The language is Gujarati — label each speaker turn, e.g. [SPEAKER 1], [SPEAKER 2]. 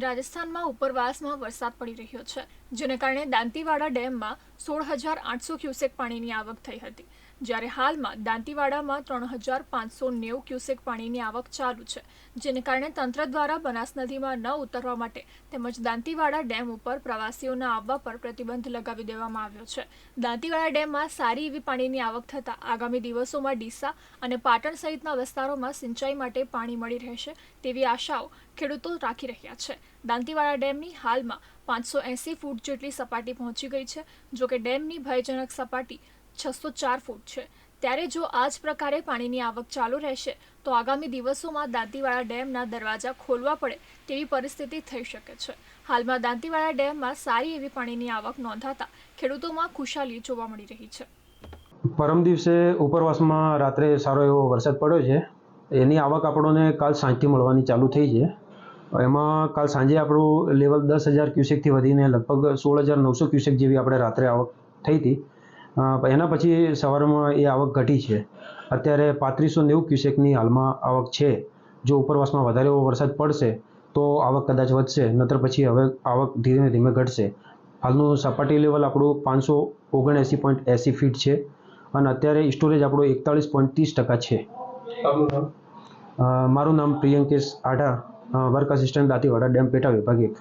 [SPEAKER 1] રાજસ્થાનમાં ઉપરવાસમાં વરસાદ પડી રહ્યો છે. જેને કારણે દાંતીવાડા ડેમમાં સોળ હજાર આઠસો ક્યુસેક પાણીની આવક થઈ હતી. જ્યારે હાલમાં દાંતીવાડામાં ત્રણ હજાર પાંચસો નેવું ક્યુસેક પાણીની આવક ચાલુ છે, જેને કારણે તંત્ર દ્વારા બનાસ નદીમાં ન ઉતરવા માટે તેમજ દાંતીવાડા ડેમ ઉપર પ્રવાસીઓના આવવા પર પ્રતિબંધ લગાવી દેવામાં આવ્યો છે. દાંતીવાડા ડેમમાં સારી એવી પાણીની આવક થતાં આગામી દિવસોમાં ડીસા અને પાટણ સહિતના વિસ્તારોમાં સિંચાઈ માટે પાણી મળી રહેશે તેવી આશાઓ ખેડૂતો રાખી રહ્યા છે. દાંતીવાડા ડેમની હાલમાં પાંચસો એંસી ફૂટ જેટલી સપાટી પહોંચી ગઈ છે, જો કે ડેમની ભયજનક સપાટી છસો ચાર ફૂટ છે. ત્યારે જો આ જ પ્રકારે પાણીની આવક ચાલુ રહેશે, તો આગામી દિવસોમાં દાંતીવાડા ડેમના દરવાજા ખોલવા પડે તેવી પરિસ્થિતિ થઈ શકે છે. હાલમાં દાંતીવાડા ડેમમાં સારી એવી પાણીની આવક નોંધાતા ખેડૂતોમાં ખુશાલી જોવા મળી રહી છે.
[SPEAKER 2] પરમ દિવસે ઉપરવાસમાં રાત્રે સારો એવો વરસાદ પડ્યો છે. એની આવક આપણને કાલ સાંજથી મળવાની ચાલુ થઈ છે. એમાં કાલ સાંજે આપણું લેવલ દસ હજાર ક્યુસેકથી વધીને લગભગ સોળ હજાર નવસો ક્યુસેક જેવી આપણે રાત્રે આવક થઈ હતી. એના પછી સવારમાં એ આવક ઘટી છે. અત્યારે પાંત્રીસો નેવું ક્યુસેકની હાલમાં આવક છે. જો ઉપરવાસમાં વધારે એવો વરસાદ પડશે તો આવક કદાચ વધશે નતર પછી હવે આવક ધીમે ધીમે ઘટશે. હાલનું સપાટી લેવલ આપણું પાંચસો ઓગણએંસી પોઈન્ટ એંસી ફીટ છે અને અત્યારે સ્ટોરેજ આપણું એકતાળીસ પોઈન્ટ ત્રીસ ટકા છે. મારું નામ Priyankesh Adha. Work assistant Dantiwada dam પેટા વિભાગ એક.